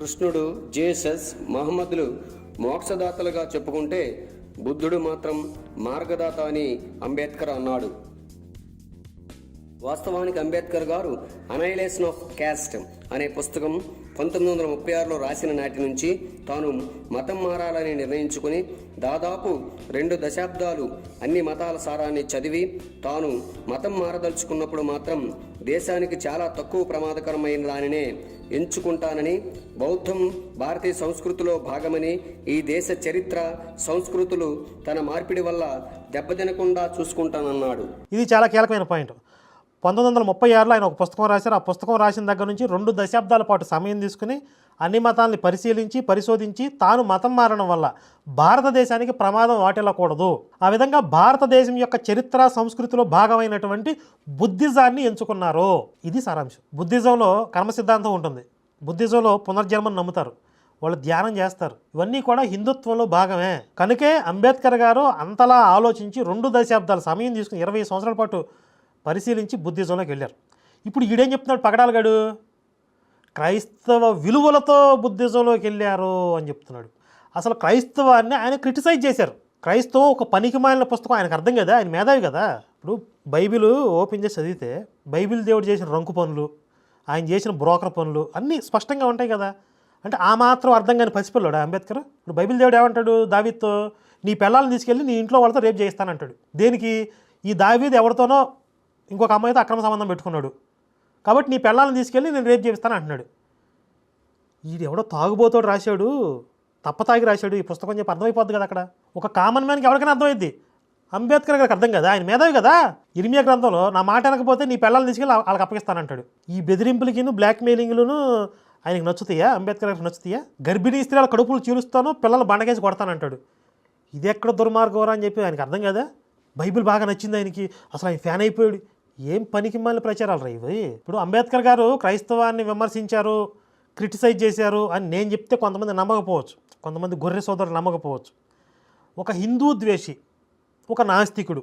కృష్ణుడు జేసస్ మహమ్మదులు మోక్షదాతలుగా చెప్పుకుంటే బుద్ధుడు మాత్రం మార్గదాత అని అంబేద్కర్ అన్నాడు. వాస్తవానికి అంబేద్కర్ గారు అనైలేషన్ ఆఫ్ క్యాస్ట్ అనే పుస్తకం పంతొమ్మిది వందల ముప్పై ఆరులో రాసిన నాటి నుంచి తాను మతం మారాలని నిర్ణయించుకుని దాదాపు రెండు దశాబ్దాలు అన్ని మతాల సారాన్ని చదివి తాను మతం మారదలుచుకున్నప్పుడు మాత్రం దేశానికి చాలా తక్కువ ప్రమాదకరమైన దానినే ఎంచుకుంటానని బౌద్ధం భారతీయ సంస్కృతిలో భాగమని ఈ దేశ చరిత్ర సంస్కృతులు తన మార్పిడి వల్ల దెబ్బతినకుండా చూసుకుంటానన్నాడు. ఇది చాలా కీలకమైన పాయింట్. పంతొమ్మిది వందల ముప్పై ఆరులో ఆయన ఒక పుస్తకం రాశారు. ఆ పుస్తకం రాసిన దగ్గర నుంచి రెండు దశాబ్దాల పాటు సమయం తీసుకుని అన్ని మతాల్ని పరిశీలించి పరిశోధించి తాను మతం మారడం వల్ల భారతదేశానికి ప్రమాదం వాటిల్లకూడదు. ఆ విధంగా భారతదేశం యొక్క చరిత్ర సంస్కృతిలో భాగమైనటువంటి బుద్ధిజాన్ని ఎంచుకున్నారు. ఇది సారాంశం. బుద్ధిజంలో కర్మ సిద్ధాంతం ఉంటుంది. బుద్ధిజంలో పునర్జన్మను నమ్ముతారు. వాళ్ళు ధ్యానం చేస్తారు. ఇవన్నీ కూడా హిందుత్వంలో భాగమే. కనుకే అంబేద్కర్ గారు అంతలా ఆలోచించి రెండు దశాబ్దాల సమయం తీసుకుని ఇరవై సంవత్సరాల పాటు పరిశీలించి బుద్ధిజంలోకి వెళ్ళారు. ఇప్పుడు ఈడేం చెప్తున్నాడు పగడాలగాడు క్రైస్తవ విలువలతో బుద్ధిజంలోకి వెళ్ళారు అని చెప్తున్నాడు. అసలు క్రైస్తవాన్ని ఆయన క్రిటిసైజ్ చేశారు. క్రైస్తవం ఒక పనికి మాలిన పుస్తకం ఆయనకు అర్థం కదా? ఆయన మేధావి కదా? ఇప్పుడు బైబిల్ ఓపెన్ చేసి చదివితే బైబిల్ దేవుడు చేసిన రంకు పనులు ఆయన చేసిన బ్రోకర్ పనులు అన్నీ స్పష్టంగా ఉంటాయి కదా? అంటే ఆ మాత్రం అర్థం కాని పసిపిల్లాడు అంబేద్కర్? ఇప్పుడు బైబిల్ దేవుడు ఏమంటాడు దావిత్తో నీ పిల్లల్ని తీసుకెళ్ళి నీ ఇంట్లో వాళ్ళతో రేపు చేయిస్తానంటాడు. దేనికి? ఈ దావీది ఎవరితోనో ఇంకొక అమ్మాయితో అక్రమ సంబంధం పెట్టుకున్నాడు. కాబట్టి నీ పిల్లల్ని తీసుకెళ్ళి నేను రేపు చేపిస్తాను అంటున్నాడు. ఈడు ఎవడో తాగుబోతోడు రాశాడు. తప్ప తాగి రాశాడు. ఈ పుస్తకం చెప్పి అర్థమైపోద్ది కదా అక్కడ. ఒక కామన్ మ్యాన్కి ఎవరికైనా అర్థమైద్ది. అంబేద్కర్ గారికి అర్థం కదా. ఆయన మేధావి కదా. ఇర్మియా గ్రంథంలో నా మాట అనకపోతే నీ పిల్లల్ని తీసుకెళ్ళి వాళ్ళకి అప్పగిస్తానంటాడు. ఈ బెదిరింపులకిను బ్లాక్మెయిలింగ్లను ఆయనకి నచ్చుతాయా? అంబేద్కర్ గారికి నచ్చుతాయా? గర్భిణీ స్త్రీల కడుపులు చీలుస్తాను పిల్లలు బండకేసి కొడతానంటాడు. ఇది ఎక్కడ దుర్మార్గం అని చెప్పి ఆయనకి అర్థం కదా. బైబిల్ బాగా నచ్చింది ఆయనకి. అసలు ఆయన ఫ్యాన్ అయిపోయాడు. ఏం పనికి మళ్ళీ ప్రచారాలు రా ఇవి? ఇప్పుడు అంబేద్కర్ గారు క్రైస్తవాన్ని విమర్శించారు క్రిటిసైజ్ చేశారు అని నేను చెప్తే కొంతమంది నమ్మకపోవచ్చు. కొంతమంది గొర్రె సోదరులు నమ్మకపోవచ్చు. ఒక హిందూ ద్వేషి ఒక నాస్తికుడు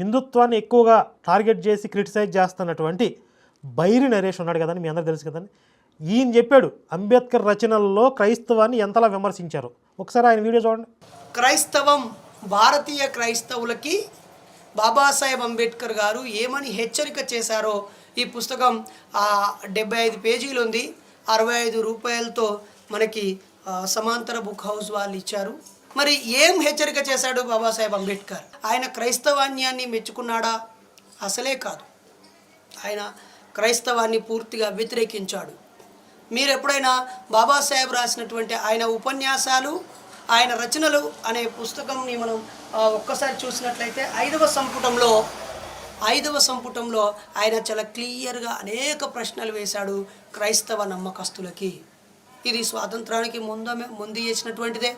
హిందుత్వాన్ని ఎక్కువగా టార్గెట్ చేసి క్రిటిసైజ్ చేస్తున్నటువంటి బైరి నరేష్ ఉన్నాడు కదండి మీ అందరూ తెలుసు కదండి. ఈయన చెప్పాడు అంబేద్కర్ రచనల్లో క్రైస్తవాన్ని ఎంతలా విమర్శించారు? ఒకసారి ఆయన వీడియో చూడండి. క్రైస్తవం భారతీయ క్రైస్తవులకి బాబాసాహెబ్ అంబేద్కర్ గారు ఏమని హెచ్చరిక చేశారో ఈ పుస్తకం డెబ్బై ఐదు పేజీలు ఉంది. అరవై ఐదు రూపాయలతో మనకి సమాంతర బుక్ హౌస్ వాళ్ళు ఇచ్చారు. మరి ఏం హెచ్చరిక చేశాడు బాబాసాహెబ్ అంబేద్కర్? ఆయన క్రైస్తవాన్యాన్ని మెచ్చుకున్నాడా? అసలే కాదు. ఆయన క్రైస్తవాన్ని పూర్తిగా వ్యతిరేకించాడు. మీరు ఎప్పుడైనా బాబాసాహెబ్ రాసినటువంటి ఆయన ఉపన్యాసాలు ఆయన రచనలు అనే పుస్తకంని మనం ఒక్కసారి చూసినట్లయితే ఐదవ సంపుటంలో ఐదవ సంపుటంలో ఆయన చాలా క్లియర్గా అనేక ప్రశ్నలు వేశాడు క్రైస్తవ నమ్మకస్తులకి. ఇది స్వాతంత్రానికి ముందు ముందు చేసినటువంటిదే.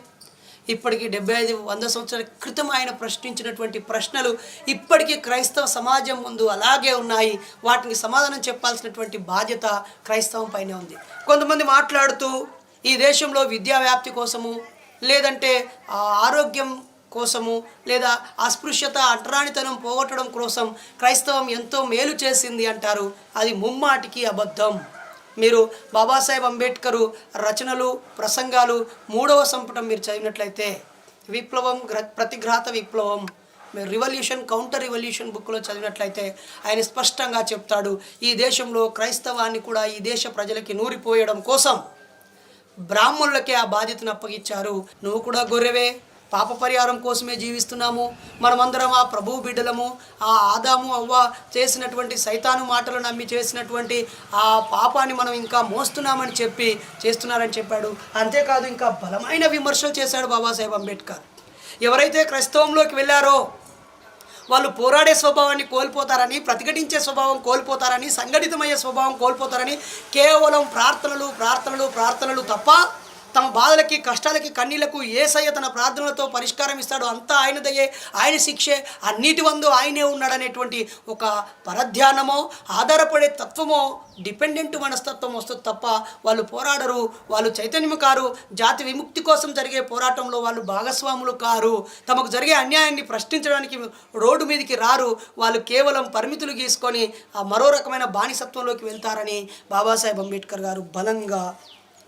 ఇప్పటికి డెబ్బై ఐదు వంద సంవత్సరాల క్రితం ఆయన ప్రశ్నించినటువంటి ప్రశ్నలు ఇప్పటికీ క్రైస్తవ సమాజం ముందు అలాగే ఉన్నాయి. వాటికి సమాధానం చెప్పాల్సినటువంటి బాధ్యత క్రైస్తవం పైనే ఉంది. కొంతమంది మాట్లాడుతూ ఈ దేశంలో విద్యా వ్యాప్తి కోసము లేదంటే ఆ, ఆరోగ్యం కోసము లేదా అస్పృశ్యత అంటరానితనం పోగొట్టడం కోసం క్రైస్తవం ఎంతో మేలు చేసింది అంటారు. అది ముమ్మాటికి అబద్ధం. మీరు బాబాసాహెబ్ అంబేద్కరు రచనలు ప్రసంగాలు మూడవ సంపుటం మీరు చదివినట్లయితే విప్లవం గ్ర ప్రతిఘాత విప్లవం మీరు రివల్యూషన్ కౌంటర్ రివల్యూషన్ బుక్లో చదివినట్లయితే ఆయన స్పష్టంగా చెప్తాడు ఈ దేశంలో క్రైస్తవాన్ని కూడా ఈ దేశ ప్రజలకి నూరిపోయడం కోసం. బ్రాహ్మణులకే ఆ బాధ్యతను అప్పగించారు. నువ్వు కూడా గొర్రెవే? పాప పరిహారం కోసమే జీవిస్తున్నాము. మనమందరం ఆ ప్రభు బిడ్డలము ఆ ఆదాము అవ్వ చేసినటువంటి సైతాను మాటలు నమ్మి చేసినటువంటి ఆ పాపాన్ని మనం ఇంకా మోస్తున్నామని చెప్పి చేస్తున్నారని చెప్పాడు. అంతేకాదు ఇంకా బలమైన విమర్శలు చేశాడు బాబాసాహెబ్ అంబేద్కర్. ఎవరైతే క్రైస్తవంలోకి వెళ్ళారో వాళ్ళు పోరాడే స్వభావాన్ని కోల్పోతారని ప్రతిఘటించే స్వభావం కోల్పోతారని సంఘటితమయ్యే స్వభావం కోల్పోతారని కేవలం ప్రార్థనలు ప్రార్థనలు ప్రార్థనలు తప్ప తమ బాధలకి కష్టాలకి కన్నీళ్ళకు ఏసయ్య తన ప్రార్థనలతో పరిష్కారం ఇస్తాడు. అంతా ఆయనదయ్యే ఆయన శిక్షే అన్నిటి వందు ఆయనే ఉన్నాడనేటువంటి ఒక పరధ్యానమో ఆధారపడే తత్వమో డిపెండెంట్ మనస్తత్వం వస్తుంది తప్ప వాళ్ళు పోరాడరు. వాళ్ళు చైతన్యము కారు. జాతి విముక్తి కోసం జరిగే పోరాటంలో వాళ్ళు భాగస్వాములు కారు. తమకు జరిగే అన్యాయాన్ని ప్రశ్నించడానికి రోడ్డు మీదకి రారు. వాళ్ళు కేవలం పరిమితులు గీసుకొని ఆ మరో రకమైన బానిసత్వంలోకి వెళ్తారని బాబాసాహెబ్ అంబేద్కర్ గారు బలంగా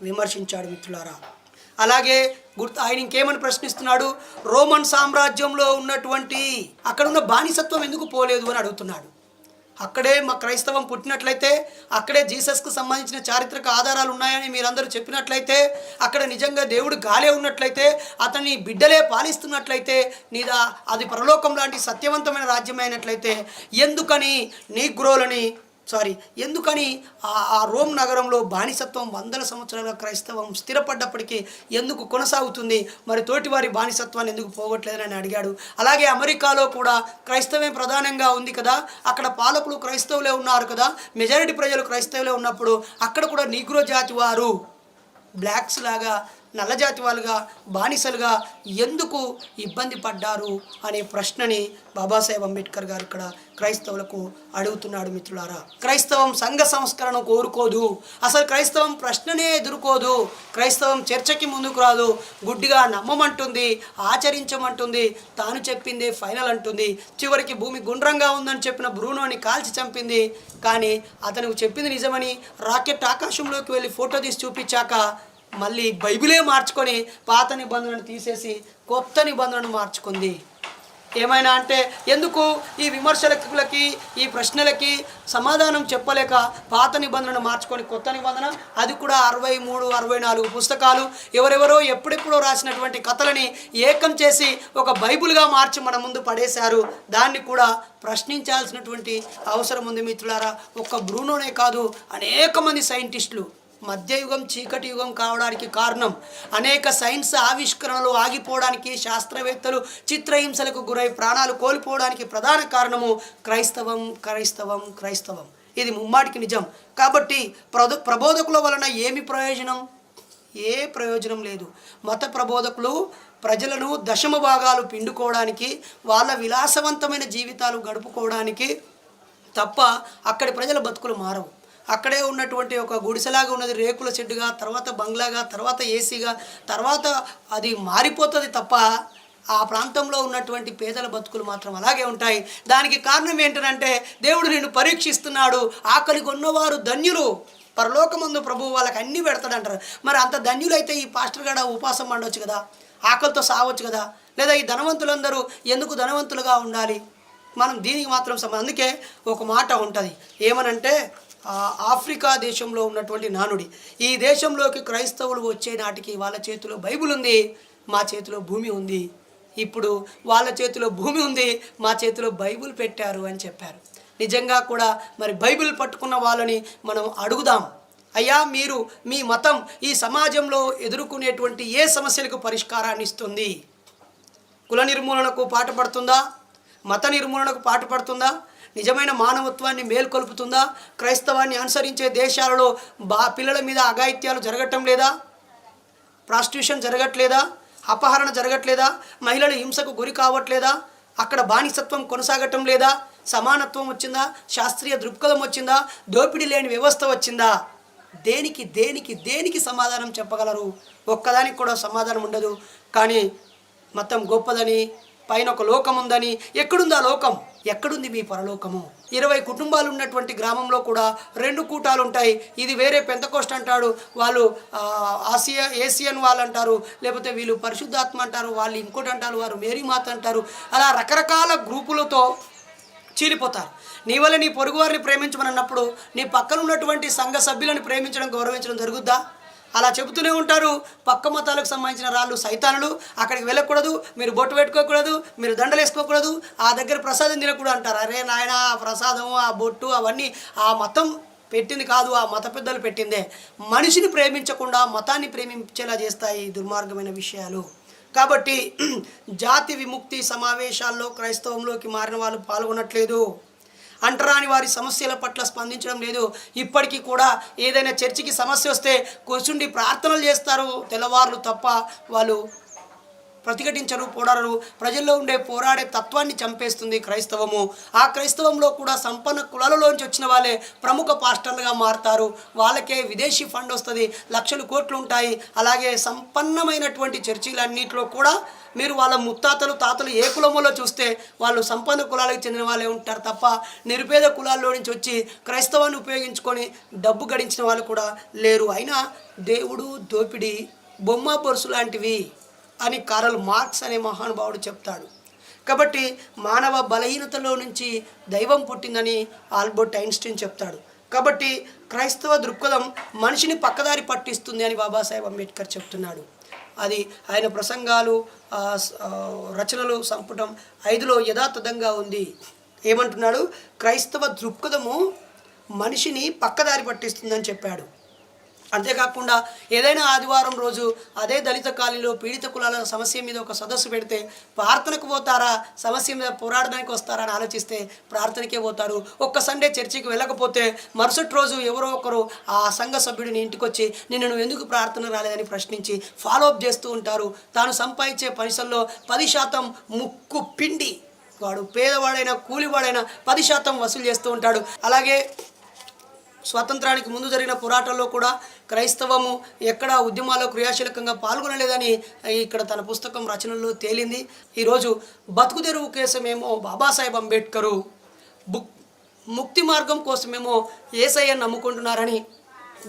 విమర్శించాడు మిత్రులారా. అలాగే గుర్తు ఆయన ఇంకేమని ప్రశ్నిస్తున్నాడు? రోమన్ సామ్రాజ్యంలో ఉన్నటువంటి అక్కడ ఉన్న బానిసత్వం ఎందుకు పోలేదు అని అడుగుతున్నాడు. అక్కడే మా క్రైస్తవం పుట్టినట్లయితే అక్కడే జీసస్కు సంబంధించిన చారిత్రక ఆధారాలు ఉన్నాయని మీరందరూ చెప్పినట్లయితే అక్కడ నిజంగా దేవుడు గాలే ఉన్నట్లయితే అతన్ని బిడ్డలే పాలిస్తున్నట్లయితే నీదా అది పరలోకం లాంటి సత్యవంతమైన రాజ్యమైనట్లయితే ఎందుకని నీగ్రోలని సారీ ఎందుకని ఆ రోమ్ నగరంలో బానిసత్వం వందల సంవత్సరాల క్రైస్తవం స్థిరపడ్డప్పటికీ ఎందుకు కొనసాగుతుంది? మరి తోటివారి బానిసత్వాన్ని ఎందుకు పోగొట్టలేదని అడిగాడు. అలాగే అమెరికాలో కూడా క్రైస్తవే ప్రధానంగా ఉంది కదా? అక్కడ పాలకులు క్రైస్తవులే ఉన్నారు కదా? మెజారిటీ ప్రజలు క్రైస్తవులే ఉన్నప్పుడు అక్కడ కూడా నీగ్రో జాతి వారు బ్లాక్స్ లాగా నల్లజాతి వాళ్ళుగా బానిసలుగా ఎందుకు ఇబ్బంది పడ్డారు అనే ప్రశ్నని బాబాసాహెబ్ అంబేద్కర్ గారు ఇక్కడ క్రైస్తవులకు అడుగుతున్నాడు మిత్రులారా. క్రైస్తవం సంఘ సంస్కరణ కోరుకోదు. అసలు క్రైస్తవం ప్రశ్ననే ఎదుర్కోదు. క్రైస్తవం చర్చకి ముందుకు రాదు. గుడ్డిగా నమ్మమంటుంది ఆచరించమంటుంది తాను చెప్పిందే ఫైనల్ అంటుంది. చివరికి భూమి గుండ్రంగా ఉందని చెప్పిన బ్రూనోని కాల్చి చంపింది. కానీ అతనికి చెప్పింది నిజమని రాకెట్ ఆకాశంలోకి వెళ్ళి ఫోటో తీసి చూపించాక మళ్ళీ బైబిలే మార్చుకొని పాత నిబంధనను తీసేసి కొత్త నిబంధనను మార్చుకుంది. ఏమైనా అంటే ఎందుకు ఈ విమర్శలకి ఈ ప్రశ్నలకి సమాధానం చెప్పలేక పాత నిబంధనను మార్చుకొని కొత్త నిబంధన? అది కూడా అరవై మూడు అరవై నాలుగు పుస్తకాలు. ఎవరెవరో ఎప్పుడెప్పుడో రాసినటువంటి కథలని ఏకం చేసి ఒక బైబిల్గా మార్చి మన ముందు పడేశారు. దాన్ని కూడా ప్రశ్నించాల్సినటువంటి అవసరం ఉంది మిత్రులారా. ఒక్క బ్రూనోనే కాదు అనేక మంది సైంటిస్టులు మధ్యయుగం చీకటి యుగం కావడానికి కారణం. అనేక సైన్స్ ఆవిష్కరణలు ఆగిపోవడానికి శాస్త్రవేత్తలు చిత్రహింసలకు గురై ప్రాణాలు కోల్పోవడానికి ప్రధాన కారణము క్రైస్తవం క్రైస్తవం క్రైస్తవం. ఇది ముమ్మాటికి నిజం. కాబట్టి ప్రద ప్రబోధకుల వలన ఏమి ప్రయోజనం? ఏ ప్రయోజనం లేదు. మత ప్రబోధకులు ప్రజలను దశమ భాగాలు పిండుకోవడానికి వాళ్ళ విలాసవంతమైన జీవితాలు గడుపుకోవడానికి తప్ప అక్కడి ప్రజల బతుకులు మారవు. అక్కడే ఉన్నటువంటి ఒక గుడిసెలాగా ఉన్నది రేకుల షెడ్డుగా తర్వాత బంగ్లాగా తర్వాత ఏసీగా తర్వాత అది మారిపోతుంది తప్ప ఆ ప్రాంతంలో ఉన్నటువంటి పేదల బతుకులు మాత్రం అలాగే ఉంటాయి. దానికి కారణం ఏంటంటే దేవుడు నిన్ను పరీక్షిస్తున్నాడు ఆకలి కొన్నవారు ధన్యులు. పరలోకమందు ప్రభువు వాళ్ళకి అన్నీ పెడతాడంటారు. మరి అంత ధన్యులైతే ఈ పాస్టర్ గడ ఉపాసం పండవచ్చు కదా? ఆకలితో సావచ్చు కదా? లేదా ఈ ధనవంతులందరూ ఎందుకు ధనవంతులుగా ఉండాలి? మనం దీనికి మాత్రం సమ అందుకే ఒక మాట ఉంటుంది. ఏమనంటే ఆఫ్రికా దేశంలో ఉన్నటువంటి నానుడి. ఈ దేశంలోకి క్రైస్తవులు వచ్చే నాటికి వాళ్ళ చేతిలో బైబిల్ ఉంది మా చేతిలో భూమి ఉంది. ఇప్పుడు వాళ్ళ చేతిలో భూమి ఉంది మా చేతిలో బైబిల్ పెట్టారు అని చెప్పారు. నిజంగా కూడా మరి బైబిల్ పట్టుకున్న వాళ్ళని మనం అడుగుదాం. అయ్యా మీరు మీ మతం ఈ సమాజంలో ఎదుర్కొనేటువంటి ఏ సమస్యలకు పరిష్కారాన్ని ఇస్తుంది? కుల నిర్మూలనకు పాటుపడుతుందా మత నిర్మూలనకు పాటుపడుతుందా నిజమైన మానవత్వాన్ని మేల్కొల్పుతుందా? క్రైస్తవాన్ని అనుసరించే దేశాలలో బా పిల్లల మీద అఘాయిత్యాలు జరగటం లేదా? ప్రాస్టిట్యూషన్ జరగట్లేదా? అపహరణ జరగట్లేదా? మహిళలు హింసకు గురి కావట్లేదా? అక్కడ బానిసత్వం కొనసాగటం లేదా? సమానత్వం వచ్చిందా? శాస్త్రీయ దృక్పథం వచ్చిందా? దోపిడీ లేని వ్యవస్థ వచ్చిందా? దేనికి దేనికి దేనికి సమాధానం చెప్పగలరు? ఒక్కదానికి కూడా సమాధానం ఉండదు. కానీ మతం గొప్పదని పైన ఒక లోకం ఉందని ఎక్కడుందా లోకం? ఎక్కడుంది మీ పరలోకము? ఇరవై కుటుంబాలు ఉన్నటువంటి గ్రామంలో కూడా రెండు కూటాలు ఉంటాయి ఇది వేరే పెంతకోస్ట్ అంటాడు వాళ్ళు ఆసియా ఏసియన్ వాళ్ళు అంటారు లేకపోతే వీళ్ళు పరిశుద్ధాత్మ అంటారు వాళ్ళు ఇంకోటి అంటారు వారు మేరీమాత అంటారు. అలా రకరకాల గ్రూపులతో చీలిపోతారు. నీ వల్ల నీ పొరుగువారిని ప్రేమించమని అన్నప్పుడు నీ పక్కన ఉన్నటువంటి సంఘ సభ్యులను ప్రేమించడం గౌరవించడం జరుగుద్దా? అలా చెబుతూనే ఉంటారు. పక్క మతాలకు సంబంధించిన రాళ్ళు సైతానులు. అక్కడికి వెళ్ళకూడదు. మీరు బొట్టు పెట్టుకోకూడదు. మీరు దండలు వేసుకోకూడదు. ఆ దగ్గర ప్రసాదం తినకూడదు అంటారు. అరే నాయన ఆ ప్రసాదం ఆ బొట్టు అవన్నీ ఆ మతం పెట్టింది కాదు. ఆ మత పెద్దలు పెట్టిందే. మనిషిని ప్రేమించకుండా మతాన్ని ప్రేమించేలా చేస్తాయి దుర్మార్గమైన విషయాలు. కాబట్టి జాతి విముక్తి సమావేశాల్లో క్రైస్తవంలోకి మారిన వాళ్ళు పాల్గొనట్లేదు. అంటరాని వారి సమస్యల పట్ల స్పందించడం లేదు. ఇప్పటికీ కూడా ఏదైనా చర్చికి సమస్య వస్తే కూర్చుండి ప్రార్థనలు చేస్తారు. తెల్లవారులు తప్ప వాళ్ళు ప్రతిఘటించరు పోరాడరు. ప్రజల్లో ఉండే పోరాడే తత్వాన్ని చంపేస్తుంది క్రైస్తవము. ఆ క్రైస్తవంలో కూడా సంపన్న కులాలలోంచి వచ్చిన వాళ్ళే ప్రముఖ పాస్టర్లుగా మారుతారు. వాళ్ళకే విదేశీ ఫండ్ వస్తుంది. లక్షలు కోట్లు ఉంటాయి. అలాగే సంపన్నమైనటువంటి చర్చిలన్నింటిలో కూడా మీరు వాళ్ళ ముత్తాతలు తాతలు ఏ కులములో చూస్తే వాళ్ళు సంపన్న కులాలకు చెందిన వాళ్ళే ఉంటారు తప్ప నిరుపేద కులాల్లో నుంచి వచ్చి క్రైస్తవాన్ని ఉపయోగించుకొని డబ్బు గడించిన వాళ్ళు కూడా లేరు. అయినా దేవుడు దోపిడి బొమ్మ బొరుసు లాంటివి అని కారల్ మార్క్స్ అనే మహానుభావుడు చెప్తాడు. కాబట్టి మానవ బలహీనతలో నుంచి దైవం పుట్టిందని ఆల్బర్ట్ ఐన్స్టీన్ చెప్తాడు. కాబట్టి క్రైస్తవ దృక్పథం మనిషిని పక్కదారి పట్టిస్తుంది అని బాబాసాహెబ్ అంబేద్కర్ చెప్తున్నాడు. అది ఆయన ప్రసంగాలు రచనలు సంపుటం ఐదులో యథాతథంగా ఉంది. ఏమంటున్నాడు? క్రైస్తవ దృక్పథము మనిషిని పక్కదారి పట్టిస్తుందని చెప్పాడు. అంతేకాకుండా ఏదైనా ఆదివారం రోజు అదే దళిత కాలనీలో పీడిత కులాల సమస్య మీద ఒక సదస్సు పెడితే ప్రార్థనకు పోతారా? సమస్య మీద పోరాడడానికి వస్తారా అని ఆలోచిస్తే ప్రార్థనకే పోతారు. ఒక్క సండే చర్చికి వెళ్ళకపోతే మరుసటి రోజు ఎవరో ఒకరు ఆ సంఘ సభ్యుడిని ఇంటికి వచ్చి నిన్ను నువ్వు ఎందుకు ప్రార్థన రాలేదని ప్రశ్నించి ఫాలో అప్ చేస్తూ ఉంటారు. తాను సంపాదించే పైసల్లో పది శాతం ముక్కు పిండి. వాడు పేదవాడైనా కూలివాడైనా పది శాతం వసూలు చేస్తూ ఉంటాడు. అలాగే స్వాతంత్రానికి ముందు జరిగిన పోరాటంలో కూడా క్రైస్తవము ఎక్కడ ఉద్యమాల్లో క్రియాశీలకంగా పాల్గొనలేదని ఇక్కడ తన పుస్తకం రచనలో తేలింది. ఈరోజు బతుకు తెరువు కోసమేమో బాబాసాహెబ్ అంబేద్కరు బుక్ ముక్తి మార్గం కోసమేమో ఏసఐ నమ్ముకుంటున్నారని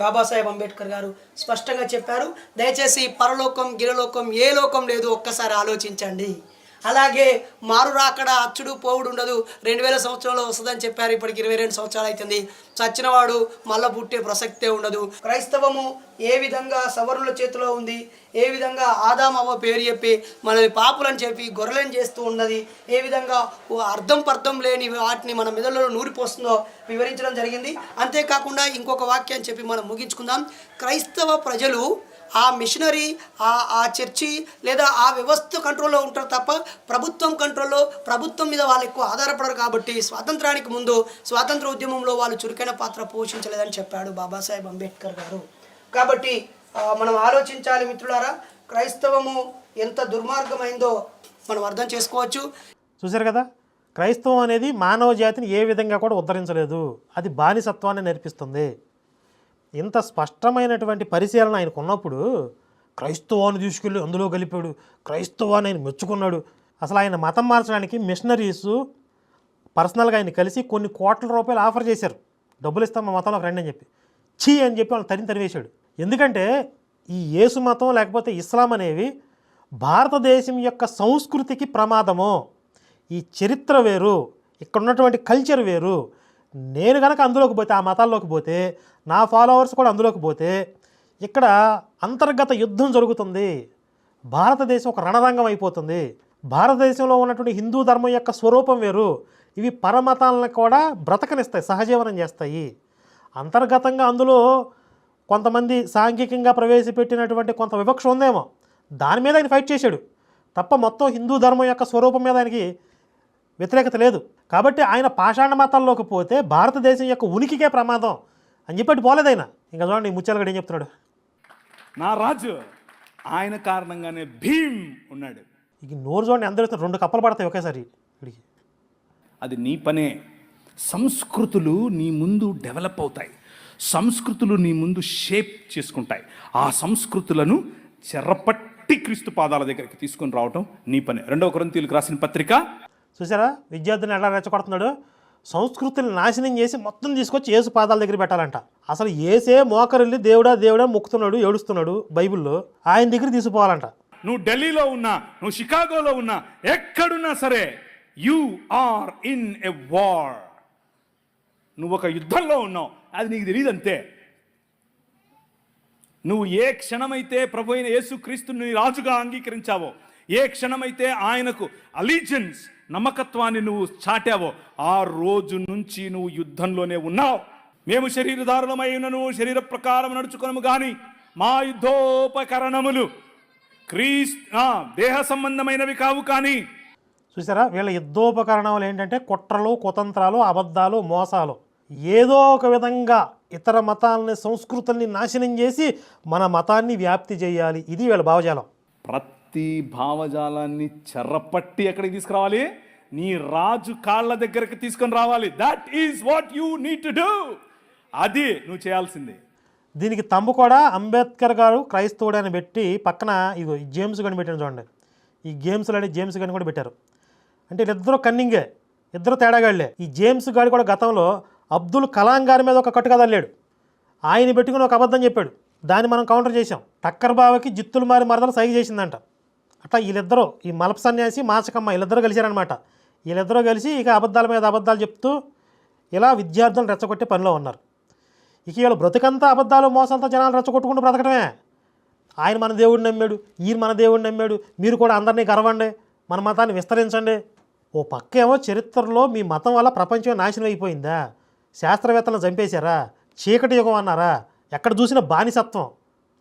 బాబాసాహెబ్ అంబేద్కర్ గారు స్పష్టంగా చెప్పారు. దయచేసి పరలోకం గిరలోకం ఏ లోకం లేదు ఒక్కసారి ఆలోచించండి. అలాగే మారు రాకడ అచ్చుడు పోవుడు ఉండదు. రెండు వేల సంవత్సరంలో వస్తుందని చెప్పారు. ఇప్పటికి ఇరవై రెండు సంవత్సరాలు అవుతుంది చచ్చినవాడు మళ్ళా పుట్టే ప్రసక్తే ఉండదు. క్రైస్తవము ఏ విధంగా సవరుల చేతిలో ఉంది? ఏ విధంగా ఆదామవ్వ పేరు చెప్పి మనల్ని పాపులని చెప్పి గొర్రెలను చేస్తూ ఉన్నది? ఏ విధంగా ఓ అర్థం పర్థం లేని వాటిని మన మెదడులో నూరిపోస్తుందో వివరించడం జరిగింది. అంతేకాకుండా ఇంకొక వాక్యం చెప్పి మనం ముగించుకుందాం. క్రైస్తవ ప్రజలు ఆ మిషనరీ ఆ ఆ చర్చి లేదా ఆ వ్యవస్థ కంట్రోల్లో ఉంటారు తప్ప ప్రభుత్వం కంట్రోల్లో ప్రభుత్వం మీద వాళ్ళు ఎక్కువ ఆధారపడరు కాబట్టి స్వాతంత్రానికి ముందు స్వాతంత్ర ఉద్యమంలో వాళ్ళు చురుకైన పాత్ర పోషించలేదని చెప్పాడు బాబాసాహెబ్ అంబేద్కర్ గారు. కాబట్టి మనం ఆలోచించాలి మిత్రులారా క్రైస్తవము ఎంత దుర్మార్గమైందో మనం అర్థం చేసుకోవచ్చు. చూశారు కదా? క్రైస్తవం అనేది మానవ జాతిని ఏ విధంగా కూడా ఉద్ధరించలేదు. అది బానిసత్వాన్ని నేర్పిస్తుంది. ఇంత స్పష్టమైనటువంటి పరిశీలన ఆయనకు ఉన్నప్పుడు క్రైస్తవాన్ని తీసుకెళ్ళి అందులో కలిపాడు క్రైస్తవాన్ని ఆయన మెచ్చుకున్నాడు. అసలు ఆయన మతం మార్చడానికి మిషనరీస్ పర్సనల్గా ఆయన కలిసి కొన్ని కోట్ల రూపాయలు ఆఫర్ చేశారు. డబ్బులు ఇస్తాం మా మతంలోకి రండి అని చెప్పి. చీ అని చెప్పి వాళ్ళు తరిని తరివేశాడు ఎందుకంటే ఈ యేసు మతం లేకపోతే ఇస్లాం అనేవి భారతదేశం యొక్క సంస్కృతికి ప్రమాదము. ఈ చరిత్ర వేరు ఇక్కడ ఉన్నటువంటి కల్చర్ వేరు. నేను కనుక అందులోకి పోతే ఆ మతాల్లోకి పోతే నా ఫాలోవర్స్ కూడా అందులోకి పోతే ఇక్కడ అంతర్గత యుద్ధం జరుగుతుంది. భారతదేశం ఒక రణరంగం అయిపోతుంది. భారతదేశంలో ఉన్నటువంటి హిందూ ధర్మం యొక్క స్వరూపం వేరు. ఇవి పరమతాలను కూడా బ్రతకనిస్తాయి సహజీవనం చేస్తాయి. అంతర్గతంగా అందులో కొంతమంది సాంఘికంగా ప్రవేశపెట్టినటువంటి కొంత వివక్ష ఉందేమో. దాని మీద ఆయన ఫైట్ చేశాడు. తప్ప మొత్తం హిందూ ధర్మం యొక్క స్వరూపం మీద ఆయనకి వ్యతిరేకత లేదు. కాబట్టి ఆయన పాషాణ మతాల్లోకి పోతే భారతదేశం యొక్క ఉనికికే ప్రమాదం అని చెప్పి పోలేదు ఆయన. ఇంకా చూడండి ఈ ముత్యాలగడ ఏం చెప్తున్నాడు? నా రాజు ఆయన కారణంగానే భీమ్ ఉన్నాడు. ఇక నోరు చూడండి అందరూ రెండు కప్పలు పడతాయి ఒకేసారి వీడికి అది నీ పనే. సంస్కృతులు నీ ముందు డెవలప్ అవుతాయి. సంస్కృతులు నీ ముందు షేప్ చేసుకుంటాయి. ఆ సంస్కృతులను చెరపట్టి క్రీస్తు పాదాల దగ్గరికి తీసుకొని రావటం నీ పనే. రెండవ కొరింతీలకు రాసిన పత్రిక చూసారా విద్యార్థిని ఎలా రెచ్చగొడుతున్నాడు? సంస్కృతిని నాశనం చేసి మొత్తం తీసుకొచ్చి ఏసు పాదాల దగ్గర పెట్టాలంట. అసలు ఏసే మోకరిల్లి దేవుడా దేవుడా మొక్కుతున్నాడు ఏడుస్తున్నాడు బైబిల్లో. ఆయన దగ్గర తీసుకుపోవాలంట. నువ్వు ఢిల్లీలో ఉన్నా నువ్వు షికాగోలో ఉన్నా ఎక్కడున్నా సరే you are in a war నువ్వు ఒక యుద్ధంలో ఉన్నావు. అది నీకు తెలియదు అంతే. నువ్వు ఏ క్షణమైతే ప్రభు అయిన యేసుక్రీస్తుని రాజుగా అంగీకరించావో ఏ క్షణమైతే ఆయనకు అలీజెన్స్ నమ్మకత్వాన్ని నువ్వు చాటావో ఆ రోజు నుంచి నువ్వు యుద్ధంలోనే ఉన్నావు. మేము శరీరధారులమై ఉన్నను శరీర ప్రకారం నడుచుకొనము గాని మా యుద్ధోపకరణములు క్రీస్ దేహ సంబంధమైనవి కావు కానీ. చూసారా? వీళ్ళ యుద్ధోపకరణాలు ఏంటంటే కుట్రలు కుతంత్రాలు అబద్ధాలు మోసాలు. ఏదో ఒక విధంగా ఇతర మతాలని సంస్కృతుల్ని నాశనం చేసి మన మతాన్ని వ్యాప్తి చేయాలి. ఇది వీళ్ళ భావజాలం. భక్తి భావజాలాన్ని చెర్రపట్టి ఎక్కడికి తీసుకురావాలి? నీ రాజు కాళ్ళ దగ్గరికి తీసుకొని రావాలి. That is what you need to do అది నువ్వు చేయాల్సింది. దీనికి తమ్ము కూడా అంబేద్కర్ గారు క్రైస్తవుడు అని పెట్టి పక్కన ఇగో ఈ జేమ్స్ గని పెట్టాను చూడండి. ఈ గేమ్స్లో అనే జేమ్స్ గని కూడా పెట్టారు. అంటే వీళ్ళిద్దరూ కన్నింగే ఇద్దరు తేడాగాళ్ళే ఈ జేమ్స్ గాడు కూడా గతంలో అబ్దుల్ కలాం గారి మీద ఒక కట్టుకథ అల్లాడు. ఆయన పెట్టుకుని ఒక అబద్ధం చెప్పాడు. దాన్ని మనం కౌంటర్ చేసాం టక్కర్ బావకి జిత్తులు మారి మరదలు సైగ చేసిందంట. అట్లా వీళ్ళిద్దరూ ఈ మలప సన్యాసి మాచకమ్మ వీళ్ళిద్దరూ కలిశారనమాట వీళ్ళిద్దరూ కలిసి ఇక అబద్ధాల మీద అబద్ధాలు చెప్తూ ఇలా విద్యార్థులను రెచ్చగొట్టే పనిలో ఉన్నారు. ఇక వీళ్ళు బ్రతుకంతా అబద్ధాలు మోసంతా జనాలు రెచ్చగొట్టుకుంటూ బ్రతకడమే ఆయన మన దేవుడిని నమ్మాడు ఈయన మన దేవుడిని నమ్మాడు మీరు కూడా అందరినీ గర్వండి మన మతాన్ని విస్తరించండి. ఓ పక్క ఏమో చరిత్రలో మీ మతం వల్ల ప్రపంచం నాశనం అయిపోయిందా? శాస్త్రవేత్తలను చంపేశారా? చీకటి యుగం అన్నారా? ఎక్కడ చూసినా బానిసత్వం.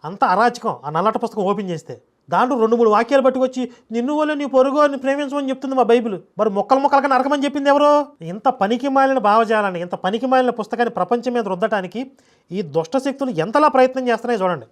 అంత అరాచకం. ఆ నల్లట పుస్తకం ఓపెన్ చేస్తే. దాంట్లో రెండు మూడు వాక్యాలు పట్టుకొచ్చి నిన్ను వాళ్ళు నీ పొరుగు అని ప్రేమించమని చెప్తుంది మా బైబిల్. మరి మొక్కలు మొక్కలుగా నరకమని చెప్పింది ఎవరు? ఇంత పనికి మాలిన భావజాలాన్ని ఇంత పనికి మాలిన పుస్తకాన్ని ప్రపంచం మీద రుద్దటానికి ఈ దుష్టశక్తులు ఎంతలా ప్రయత్నం చేస్తున్నాయో చూడండి.